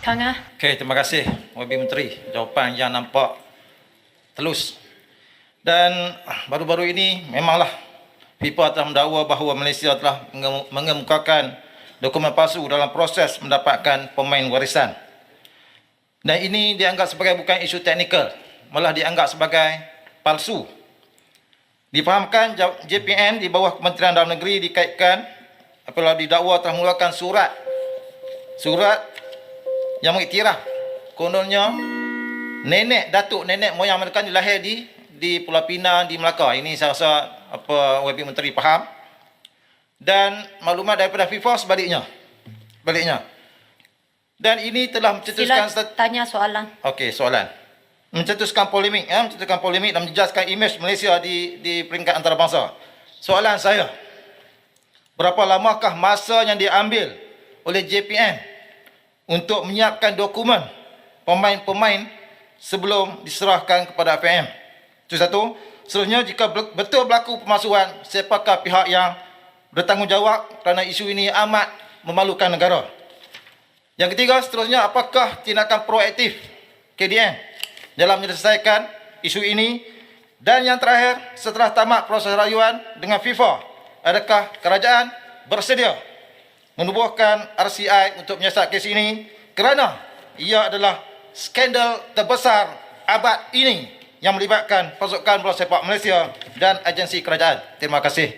Kang Ah. Okey, terima kasih YB Menteri. Jawapan yang nampak telus. Dan ah, baru-baru ini memanglah FIFA telah mendakwa bahawa Malaysia telah menge- mengemukakan dokumen palsu dalam proses mendapatkan pemain warisan. Dan ini dianggap sebagai bukan isu teknikal, malah dianggap sebagai palsu. Difahamkan JPN di bawah Kementerian Dalam Negeri dikaitkan apabila didakwa telah mengeluarkan surat surat yang mengiktiraf kononnya nenek datuk nenek moyang mereka ni lahir di di Pulau Pinang di Melaka. Ini saya rasa apa YB Menteri faham. Dan maklumat daripada FIFA sebaliknya. Sebaliknya. Dan ini telah mencetuskan Sila tanya soalan. Okey, soalan. Mencetuskan polemik, ya, mencetuskan polemik dan menjejaskan imej Malaysia di di peringkat antarabangsa. Soalan saya, berapa lamakah masa yang diambil oleh JPN untuk menyiapkan dokumen pemain-pemain sebelum diserahkan kepada FAM? Itu satu. Seterusnya, jika betul berlaku pemalsuan, siapakah pihak yang bertanggungjawab kerana isu ini amat memalukan negara? Yang ketiga, seterusnya, apakah tindakan proaktif KDN dalam menyelesaikan isu ini? Dan yang terakhir, setelah tamat proses rayuan dengan FIFA, adakah kerajaan bersedia menubuhkan RCI untuk menyiasat kes ini kerana ia adalah skandal terbesar abad ini yang melibatkan pasukan bola sepak Malaysia dan agensi kerajaan. Terima kasih.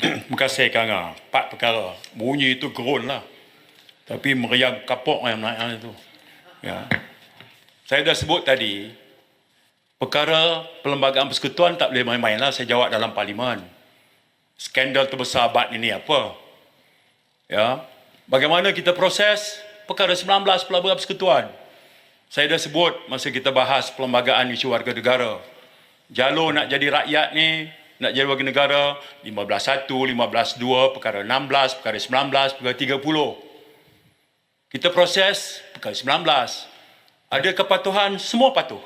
Terima kasih Kang. Empat perkara. Bunyi itu gerun lah. Tapi meriam kapok yang naik itu. Ya. Saya dah sebut tadi, perkara perlembagaan persekutuan tak boleh main-main lah. Saya jawab dalam parlimen. Skandal terbesar abad ini apa? Ya. Bagaimana kita proses perkara 19 perlembagaan persekutuan? Saya dah sebut masa kita bahas perlembagaan isu warga negara. Jalur nak jadi rakyat ni, nak jadi warga negara, 15.1, 15.2, perkara 16, perkara 19, perkara 30. Kita proses perkara 19. Ada kepatuhan, semua patuh.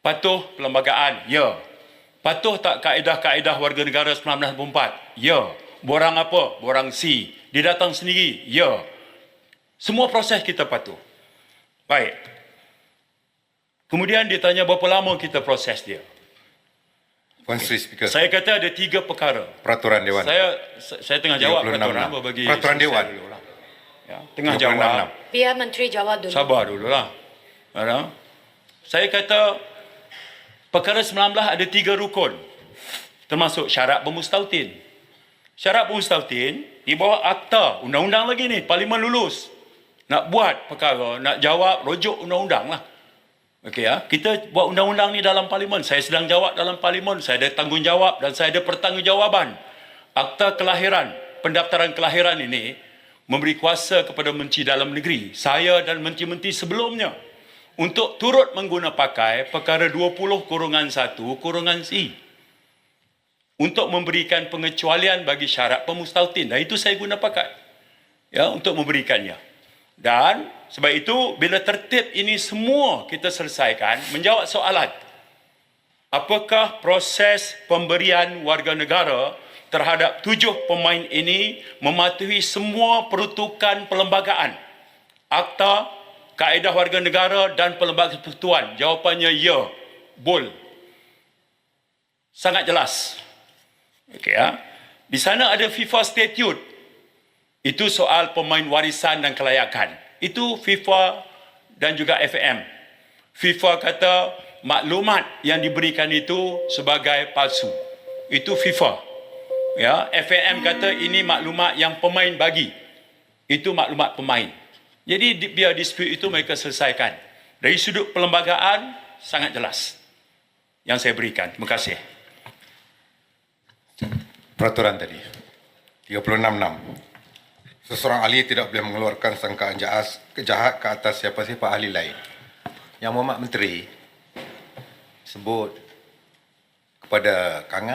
Patuh perlembagaan, ya. Patuh tak kaedah-kaedah warga negara 1964? Ya. Borang apa? Borang C. Dia datang sendiri? Ya. Semua proses kita patuh. Baik. Kemudian dia tanya berapa lama kita proses dia. Puan Sri Speaker, Saya kata ada tiga perkara. Peraturan Dewan. Saya saya tengah jawab 36. peraturan apa bagi Peraturan Dewan. dulu lah. Ya, tengah 36. jawab. Biar Menteri jawab dulu. Sabar dulu lah. Ya. Saya kata perkara 19 ada tiga rukun. Termasuk syarat bermustautin. Syarat bermustautin di bawah akta undang-undang lagi ni. Parlimen lulus. Nak buat perkara, nak jawab rujuk undang-undang lah. Okey ya, kita buat undang-undang ni dalam parlimen. Saya sedang jawab dalam parlimen. Saya ada tanggungjawab dan saya ada pertanggungjawaban. Akta kelahiran, pendaftaran kelahiran ini memberi kuasa kepada Menteri Dalam Negeri, saya dan menteri-menteri sebelumnya untuk turut mengguna pakai perkara 20 kurungan 1 kurungan C untuk memberikan pengecualian bagi syarat pemustautin. Dan itu saya guna pakai ya untuk memberikannya. Dan sebab itu bila tertib ini semua kita selesaikan menjawab soalan apakah proses pemberian warga negara terhadap tujuh pemain ini mematuhi semua peruntukan perlembagaan akta kaedah warga negara dan perlembagaan persekutuan jawapannya ya bol sangat jelas okey ya di sana ada FIFA statute itu soal pemain warisan dan kelayakan. Itu FIFA dan juga FAM. FIFA kata maklumat yang diberikan itu sebagai palsu. Itu FIFA. Ya, FAM kata ini maklumat yang pemain bagi. Itu maklumat pemain. Jadi di- biar dispute itu mereka selesaikan. Dari sudut perlembagaan sangat jelas yang saya berikan. Terima kasih. Peraturan tadi. 36.6. Seseorang ahli tidak boleh mengeluarkan sangkaan jahat, jahat ke atas siapa-siapa ahli lain. Yang Muhammad Menteri sebut kepada Kang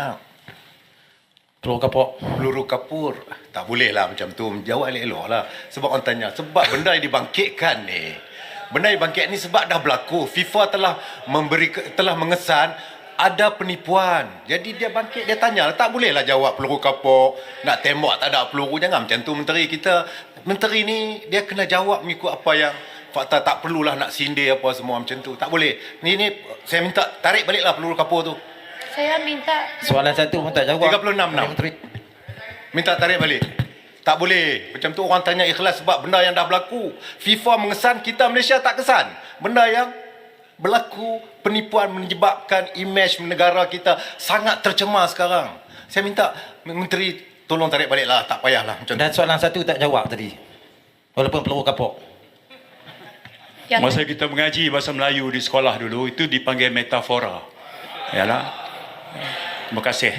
Peluk kapok. peluru kapur. Tak boleh lah macam tu. Jawab elok-elok lah. Sebab orang tanya, sebab benda yang dibangkitkan ni. Benda yang dibangkit ni sebab dah berlaku. FIFA telah memberi telah mengesan ada penipuan. Jadi dia bangkit, dia tanya. Tak boleh lah jawab peluru kapok. Nak tembak tak ada peluru. Jangan macam tu menteri kita. menteri ni dia kena jawab mengikut apa yang fakta tak perlulah nak sindir apa semua macam tu. Tak boleh. Ni ni saya minta tarik baliklah peluru kapur tu. Saya minta Soalan satu pun tak jawab. 36 enam. Menteri. Minta tarik balik. Tak boleh. Macam tu orang tanya ikhlas sebab benda yang dah berlaku. FIFA mengesan, kita Malaysia tak kesan. Benda yang berlaku, penipuan menyebabkan imej negara kita sangat tercemar sekarang. Saya minta menteri tolong tarik balik lah. Tak payahlah macam tu. Dan soalan satu tak jawab tadi. Walaupun peluru kapok. yang Masa kita mengaji bahasa Melayu di sekolah dulu itu dipanggil metafora. Yalah. Terima kasih.